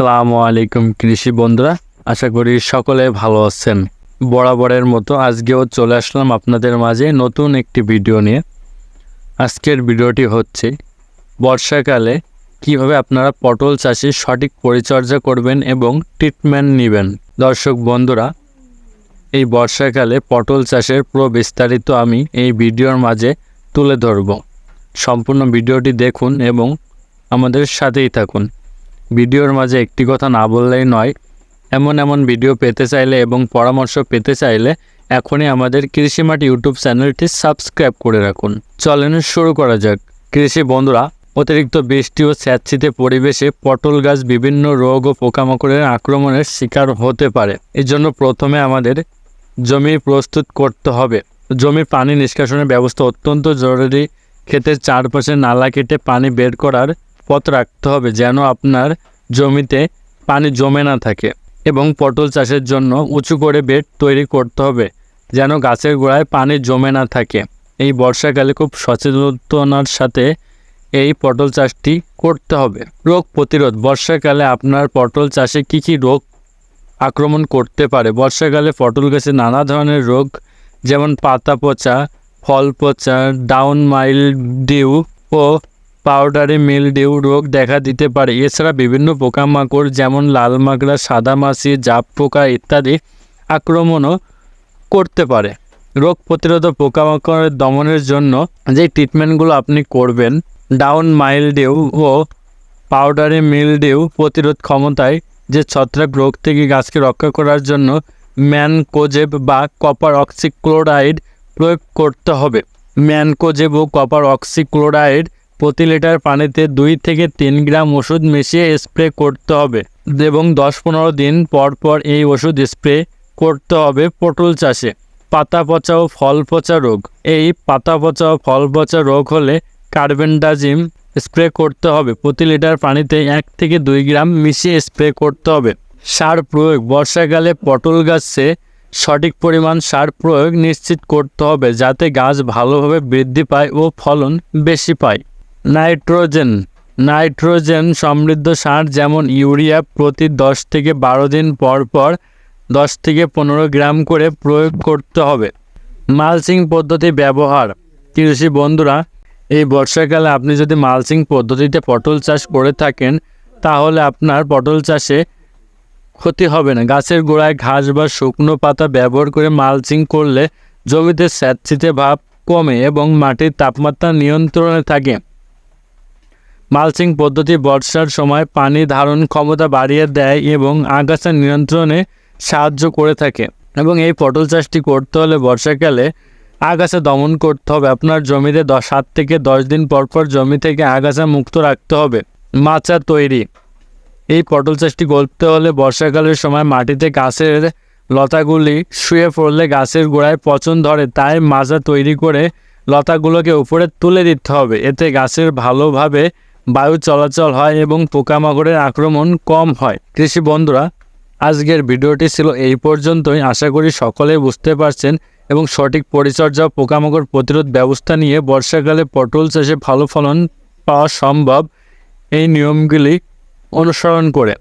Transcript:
আসসালামু আলাইকুম কৃষি বন্ধুরা, আশা করি সকলে ভালো আছেন। বরাবরের মতো আজকেও চলে আসলাম আপনাদের মাঝে নতুন একটি ভিডিও নিয়ে। আজকের ভিডিওটি হচ্ছে, বর্ষাকালে কীভাবে আপনারা পটল চাষে সঠিক পরিচর্যা করবেন এবং ট্রিটমেন্ট নেবেন। দর্শক বন্ধুরা, এই বর্ষাকালে পটল চাষের পুরো বিস্তারিত আমি এই ভিডিওর মাঝে তুলে ধরব। সম্পূর্ণ ভিডিওটি দেখুন এবং আমাদের সাথেই থাকুন। ভিডিওর মাঝে একটি কথা না বললেই নয়, এমন এমন ভিডিও পেতে চাইলে এবং পরামর্শ পেতে চাইলে এখনই আমাদের কৃষিমাটি ইউটিউব চ্যানেলটি সাবস্ক্রাইব করে রাখুন। চলেন শুরু করা যাক। কৃষি বন্ধুরা, অতিরিক্ত বৃষ্টি ও স্যাঁতসিতে পরিবেশে পটল গাছ বিভিন্ন রোগ ও পোকামাকড়ের আক্রমণের শিকার হতে পারে। এর জন্য প্রথমে আমাদের জমি প্রস্তুত করতে হবে। জমির পানি নিষ্কাশনের ব্যবস্থা অত্যন্ত জরুরি। ক্ষেতের চারপাশে নালা কেটে পানি বের করার পথ রাখতে হবে যেন আপনার জমিতে পানি জমে না থাকে এবং পটল চাষের জন্য উঁচু করে বেড তৈরি করতে হবে যেন গাছের গোড়ায় পানি জমে না থাকে। এই বর্ষাকালে খুব সচেতনার সাথে এই পটল চাষটি করতে হবে। রোগ প্রতিরোধ, বর্ষাকালে আপনার পটল চাষে কী কী রোগ আক্রমণ করতে পারে? বর্ষাকালে পটল গাছে নানা ধরনের রোগ যেমন পাতা পচা, ফল পচা, ডাউন মাইল ডিউ ও পাউডারি মিলডিউ রোগ দেখা দিতে পারে। এছাড়া বিভিন্ন পোকামাকড় যেমন লাল মাকড়া সাদা মাছি জাপ পোকা ইত্যাদি আক্রমণও করতে পারে। রোগ প্রতিরোধক পোকামাকড়ের দমনের জন্য যে ট্রিটমেন্টগুলো আপনি করবেন, ডাউন মাইলডিউ ও পাউডারি মিলডিউ প্রতিরোধ ক্ষমতায় যে ছত্রাক রোগ থেকে গাছকে রক্ষা করার জন্য ম্যানকোজেব বা কপার অক্সিক্লোরাইড প্রয়োগ করতে হবে। ম্যানকোজেব ও কপার অক্সিক্লোরাইড প্রতি লিটার পানিতে দুই থেকে তিন গ্রাম ওষুধ মিশিয়ে স্প্রে করতে হবে এবং দশ পনেরো দিন পর পর এই ওষুধ স্প্রে করতে হবে পটল চাষে। পাতা পচা ও ফল পচা রোগ। এই পাতা পচা ও ফল পচা রোগ হলে কার্বেন্ডাজিম স্প্রে করতে হবে। প্রতি লিটার পানিতে এক থেকে দুই গ্রাম মিশিয়ে স্প্রে করতে হবে। সার প্রয়োগ। বর্ষাকালে পটল গাছে সঠিক পরিমাণ সার প্রয়োগ নিশ্চিত করতে হবে যাতে গাছ ভালোভাবে বৃদ্ধি পায় ও ফলন বেশি পায়। নাইট্রোজেন। নাইট্রোজেন সমৃদ্ধ সার যেমন ইউরিয়া প্রতি দশ থেকে বারো দিন পর পর দশ থেকে পনেরো গ্রাম করে প্রয়োগ করতে হবে। মালচিং পদ্ধতি ব্যবহার। কৃষি বন্ধুরা, এই বর্ষাকালে আপনি যদি মালচিং পদ্ধতিতে পটল চাষ করে থাকেন, তাহলে আপনার পটল চাষে ক্ষতি হবে না। গাছের গোড়ায় ঘাস বা শুকনো পাতা ব্যবহার করে মালচিং করলে জমিতে স্যাঁতসিতে ভাব কমে এবং মাটির তাপমাত্রা নিয়ন্ত্রণে থাকে। মালচিং পদ্ধতি বর্ষার সময় পানি ধারণ ক্ষমতা বাড়িয়ে দেয় এবং আগাছা নিয়ন্ত্রণে সাহায্য করে থাকে। এবং এই পটল চাষটি করতে হলে বর্ষাকালে আগাছা দমন করতে হবে। আপনার জমিতে দশ সাত থেকে দশ দিন পর পর জমি থেকে আগাছা মুক্ত রাখতে হবে। মাচা তৈরি। এই পটল চাষটি করতে হলে বর্ষাকালের সময় মাটিতে গাছের লতাগুলি শুয়ে পড়লে গাছের গোড়ায় পচন ধরে। তাই মাজা তৈরি করে লতাগুলোকে উপরে তুলে দিতে হবে। এতে গাছের ভালোভাবে বায়ু চলাচল হয় এবং পোকামাকড়ের আক্রমণ কম হয়। কৃষি বন্ধুরা, আজকের ভিডিওটি ছিল এই পর্যন্তই। আশা করি সকলে বুঝতে পারছেন এবং সঠিক পরিচর্যা পোকামাকড় প্রতিরোধ ব্যবস্থা নিয়ে বর্ষাকালে পটল চাষে ভালো ফলন পাওয়া সম্ভব। এই নিয়মগুলি অনুসরণ করে